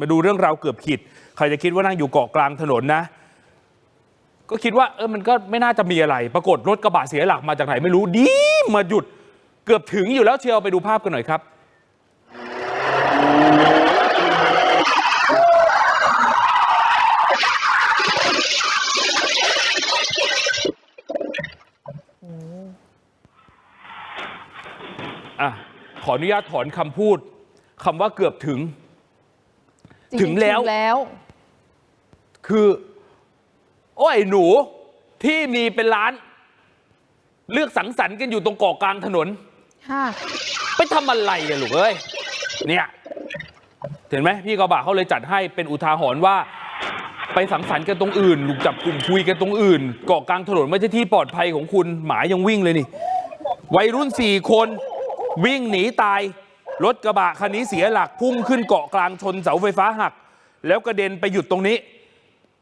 มาดูเรื่องราวเกือบขิด ใครจะคิดว่านั่งอยู่เกาะกลางถนนนะ ก็คิดว่าเออมันก็ไม่น่าจะมีอะไร ปรากฏรถกระบะเสียหลักมาจากไหนไม่รู้ดีมาหยุดเกือบถึงอยู่แล้วเชียวไปดูภาพกันหน่อยครับอะขออนุญาตถอนคำพูดคำว่าเกือบถึง จริๆถึงแล้วถึงแล้ว คือ โอ้ยหนูที่มีเป็นร้าน เลือกสังสรรค์กันอยู่ตรงเกาะกลางถนน ค่ะ ไปทำอะไรกันลูกเอ้ย เนี่ย เห็นไหมพี่กระบะเขาเลยจัดให้เป็นอุทาหรณ์ว่า ไปสังสรรค์กันตรงอื่นลูกจับกลุ่มคุยกันตรงอื่น เกาะกลางถนนไม่ใช่ที่ปลอดภัยของคุณหมายังวิ่งเลยนี่ วัยรุ่นสี่คน วิ่งหนีตาย รถกระบะคันนี้เสียหลักพุ่งขึ้นเกาะกลางชนเสาไฟฟ้าหัก แล้วกระเด็นไปหยุดตรงนี้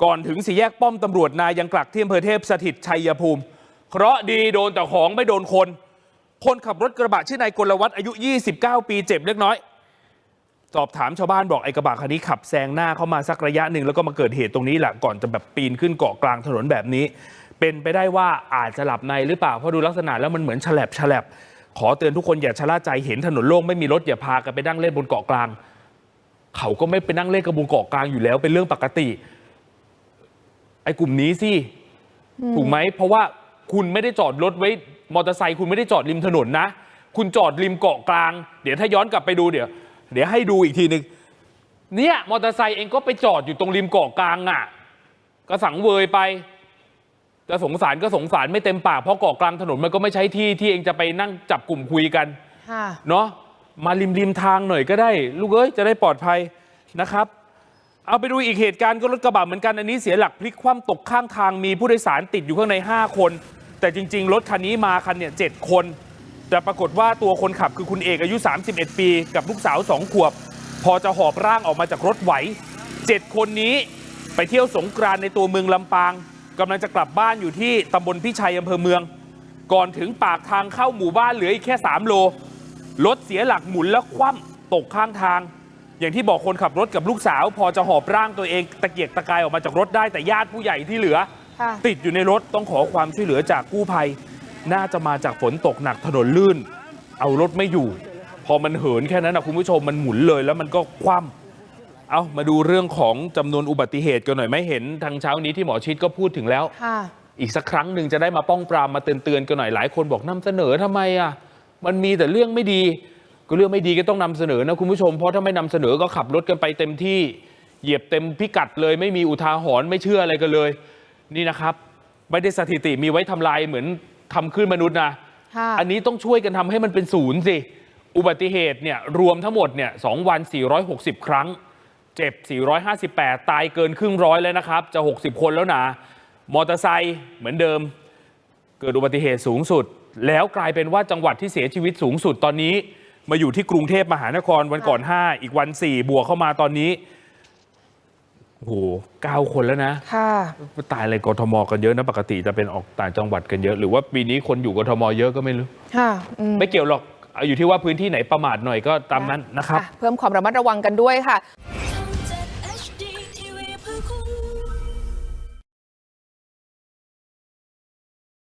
ก่อนถึงสี่แยกป้อมตำรวจนายังกลักที่อำเภอเทพสถิตชัยภูมิ เคราะดีโดนแต่ของไม่โดนคน คนขับรถกระบะชื่อนายกลวัฒน์อายุ 29 ปีเจ็บเล็กน้อย สอบถามชาวบ้านบอกไอ้กระบะคันนี้ขับแซงหน้าเข้ามาสักระยะหนึ่งแล้วก็มาเกิดเหตุตรงนี้แหละก่อนจะแบบปีนขึ้นเกาะกลางถนนแบบนี้ เป็นไปได้ว่าอาจจะหลับในหรือเปล่าเพราะดูลักษณะแล้วมันเหมือนฉลับฉลับ ขอเตือนทุกคนอย่าชะล่าใจเห็นถนนโล่งไม่มีรถอย่าพากันไปนั่งเล่นบนเกาะกลาง เขาก็ไม่ไปนั่งเล่นกับบนเกาะกลางอยู่แล้วเป็นเรื่องปกติ ไอ้กลุ่มนี้สิถูกไหมเพราะว่าคุณไม่ได้จอดรถไว้มอเตอร์ไซค์คุณไม่ได้จอดริมถนนนะ คุณจอดริมเกาะกลาง เดี๋ยวถ้าย้อนกลับไปดูเดี๋ยว เดี๋ยวให้ดูอีกทีหนึ่งเนี่ยมอเตอร์ไซค์เองก็ไปจอดอยู่ตรงริมเกาะกลางอะ ก็สังเวยไป จะสงสารก็สงสารไม่เต็มปากเพราะเกาะกลางถนนมันก็ไม่ใช่ที่ที่เองจะไปนั่งจับกลุ่มคุยกันค่ะเนาะมาริมริมทางหน่อยก็ได้ ลูกเอ้ยจะได้ปลอดภัยนะครับ เอาไปดูอีกเหตุการณ์ก็รถกระบะเหมือนกันอันนี้เสียหลักพลิกคว่ำตกข้างทางมีผู้โดยสารติดอยู่ข้างใน 5 คน แต่จริง ๆ รถคันนี้มาคันเนี่ยเคน แต่ปรากฏว่าตัวคนขับคือคุณเอกอายุ 31 ปี กับลูกสาว 2 ขวบ พอจะหอบร่างออกมาจากรถไหว 7 คนนี้ไปเที่ยวสงกรานต์ในตัวเมืองลำปาง กำลังจะกลับบ้านอยู่ที่ตำบลพิชัยอำเภอเมือง ก่อนถึงปากทางเข้าหมู่บ้านเหลืออีกแค่ 3 โล รถเสียหลักหมุนแล้วคว่ำตกข้างทาง อย่างที่บอกคนขับรถกับลูกสาว พอจะหอบร่างตัวเองตะเกียกตะกายออกมาจากรถได้แต่ญาติผู้ใหญ่ที่เหลือค่ะติดอยู่ในรถต้องขอความช่วยเหลือจากกู้ภัย น่าจะมาจากฝนตกหนักถนนลื่น เอารถไม่อยู่ พอมันเหินแค่นั้นนะคุณผู้ชมมันหมุนเลยแล้วมันก็คว่ำ เอามาดูเรื่องของจำนวนอุบัติเหตุกันหน่อยไหม่เห็นทางเช้านี้ที่หมอชิดก็พูดถึงแล้ว ค่ะ อีกสักครั้งหนึ่งจะได้มาป้องปรามมาเตือนๆกันหน่อยหลายคนบอกนำเสนอทำไมอะมันมีแต่เรื่องไม่ดี ก็เรื่องไม่ดีก็ต้องนำเสนอนะคุณผู้ชมเพราะถ้าไม่นำเสนอก็ขับรถกันไปเต็มที่เหยียบเต็มพิกัดเลย ไม่มีอุทาหรณ์ไม่เชื่ออะไรกันเลย นี่นะครับ ไม่ได้สถิติมีไว้ทำลายเหมือนทำขึ้นมนุษย์นะค่ะ อันนี้ต้องช่วยกันทำให้มันเป็นศูนย์สิอุบัติเหตุเนี่ยรวมทั้งหมดเนี่ยสองวัน 460 ครั้ง เจ็บ 458 ตายเกินครึ่งร้อยแล้วนะครับ จะ 60 คนแล้วนะ มอเตอร์ไซค์เหมือนเดิม เกิดอุบัติเหตุสูงสุด แล้วกลายเป็นว่าจังหวัดที่เสียชีวิตสูงสุดตอนนี้ มาอยู่ที่กรุงเทพมหานครวันก่อน 5 อีกวัน 4 บวกเข้ามาตอนนี้โอ้โหเก้าคนแล้วนะ ค่ะ ตายอะไรกทมกันเยอะนะปกติจะเป็นออกต่างจังหวัดกันเยอะ หรือว่าปีนี้คนอยู่กทมเยอะก็ไม่รู้ ค่ะอืม ไม่เกี่ยวหรอก เอาอยู่ที่ว่าพื้นที่ไหนประมาทหน่อยก็ตามนั้นนะครับ เพิ่มความระมัดระวังกันด้วยค่ะ